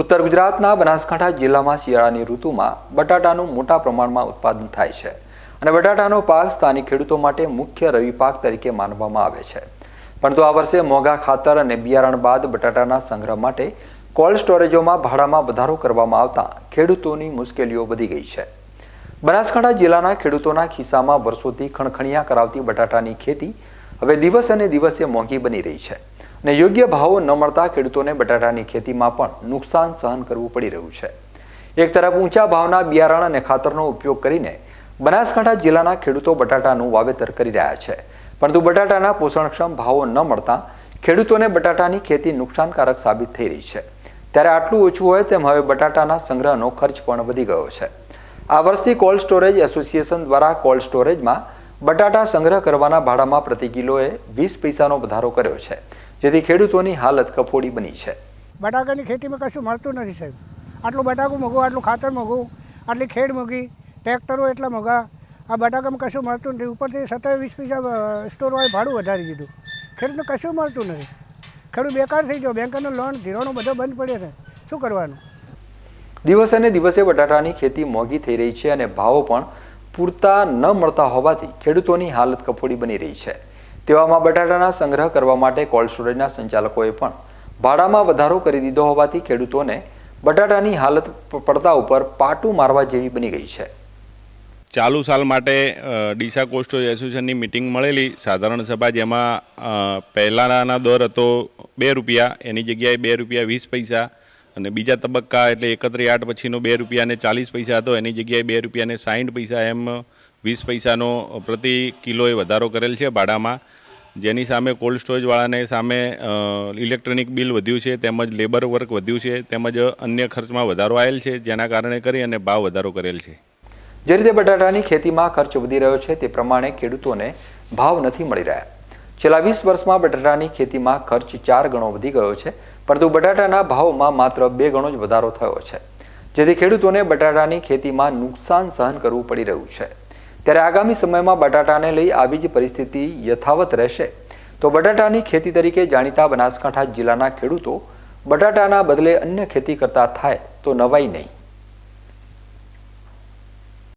ઉત્તર ગુજરાતના બનાસકાંઠા જિલ્લામાં શિયાળાની ઋતુમાં બટાટાનું મોટા પ્રમાણમાં ઉત્પાદન થાય છે અને બટાટાનો પાક સ્થાનિક ખેડૂતો માટે મુખ્ય રવિ પાક તરીકે માનવામાં આવે છે. પરંતુ આ વર્ષે મોંઘા ખાતર અને બિયારણ બાદ બટાટાના સંગ્રહ માટે કોલ્ડ સ્ટોરેજોમાં ભાડામાં વધારો કરવામાં આવતા ખેડૂતોની મુશ્કેલીઓ વધી ગઈ છે. બનાસકાંઠા જિલ્લાના ખેડૂતોના ખિસ્સામાં વર્ષોથી ખણખણિયા કરાવતી બટાટાની ખેતી હવે દિવસ અને દિવસે મોંઘી બની રહી છે. અને યોગ્ય ભાવો ન મળતા ખેડૂતોને બટાટાની ખેતીમાં પણ નુકસાન સહન કરવું પડી રહ્યું છે. એક તરફ ઊંચા ભાવના બિયારણ અને ખાતરનો ઉપયોગ કરીને બનાસકાંઠા જિલ્લાના ખેડૂતો બટાટાનું વાવેતર કરી રહ્યા છે. પરંતુ બટાટાના પોષણક્ષમ ભાવો ન મળતા ખેડૂતોને બટાટાની ખેતી નુકસાનકારક સાબિત થઈ રહી છે. ત્યારે આટલું ઓછું હોય તેમ હવે બટાટાના સંગ્રહનો ખર્ચ પણ વધી ગયો છે. આ વર્ષથી કોલ્ડ સ્ટોરેજ એસોસિએશન દ્વારા કોલ્ડ સ્ટોરેજમાં બટાટા સંગ્રહ કરવાના ભાડામાં પ્રતિ કિલોએ વીસ પૈસાનો વધારો કર્યો છે. જેથી ખેડૂતોની હાલત કફોડી બની છે. બટાકાની ખેતીમાં કશું મળતું નથી સાહેબ. આટલું બટાકું મોંઘું આટલું ખાતર મોંઘું આટલી ખેડ મોઘી ટ્રેક્ટરો એટલા મોંઘા આ બટાકામાં કશું મળતું નથી. ઉપરથી સત્તર વીસ પૈસા સ્ટોરવાળે ભાડું વધારી દીધું. ખેડૂતને કશું મળતું નથી. ખેડૂત બેકાર થઈ ગયો. બેંકનો લોન ધીરોનો બધો બંધ પડ્યો છે. શું કરવાનું? દિવસે ને દિવસે બટાટાની ખેતી મોંઘી થઈ રહી છે અને ભાવો પણ પૂરતા ન મળતા હોવાથી ખેડૂતોની હાલત કફોડી બની રહી છે. તેવામાં બટાટાના સંગ્રહ કરવા માટે કોલ્ડ સ્ટોરેજના સંચાલકોએ પણ ભાડામાં વધારો કરી દીધો હોવાથી ખેડૂતોને બટાટાની હાલત પડતા ઉપર પાટું મારવા જેવી બની ગઈ છે. ચાલુ સાલ માટે ડીસા કોસ્ટો એસોસિએશનની મિટિંગ મળેલી. સાધારણ સભા જેમાં પહેલાંના દર હતો બે રૂપિયા, એની જગ્યાએ બે રૂપિયા વીસ પૈસા અને બીજા તબક્કા એટલે એકત્રી આઠ પછીનો બે રૂપિયાને ચાલીસ પૈસા હતો, એની જગ્યાએ બે રૂપિયાને સાઠ પૈસા એમ વીસ પૈસાનો પ્રતિ કિલોએ વધારો કરેલ છે ભાડામાં. જેની સામે કોલ્ડ સ્ટોરેજવાળાને સામે ઇલેક્ટ્રોનિક બિલ વધ્યું છે, તેમજ લેબર વર્ક વધ્યું છે, તેમજ અન્ય ખર્ચમાં વધારો આવેલ છે, જેના કારણે કરી અને ભાવ વધારો કરેલ છે. જે રીતે બટાટાની ખેતીમાં ખર્ચ વધી રહ્યો છે, તે પ્રમાણે ખેડૂતોને ભાવ નથી મળી રહ્યા. છેલ્લા વીસ વર્ષમાં બટાટાની ખેતીમાં ખર્ચ ચાર ગણો વધી ગયો છે, પરંતુ બટાટાના ભાવમાં માત્ર બે ગણો જ વધારો થયો છે. જેથી ખેડૂતોને બટાટાની ખેતીમાં નુકસાન સહન કરવું પડી રહ્યું છે. ત્યારે આગામી સમયમાં બટાટાને લઈ આવી જ પરિસ્થિતિ યથાવત રહેશે. તો બટાટાની ખેતી તરીકે જાણીતા બનાસકાંઠા જિલ્લાના ખેડૂતો બટાટાના બદલે અન્ય ખેતી કરતા થાય તો નવાઈ નહીં.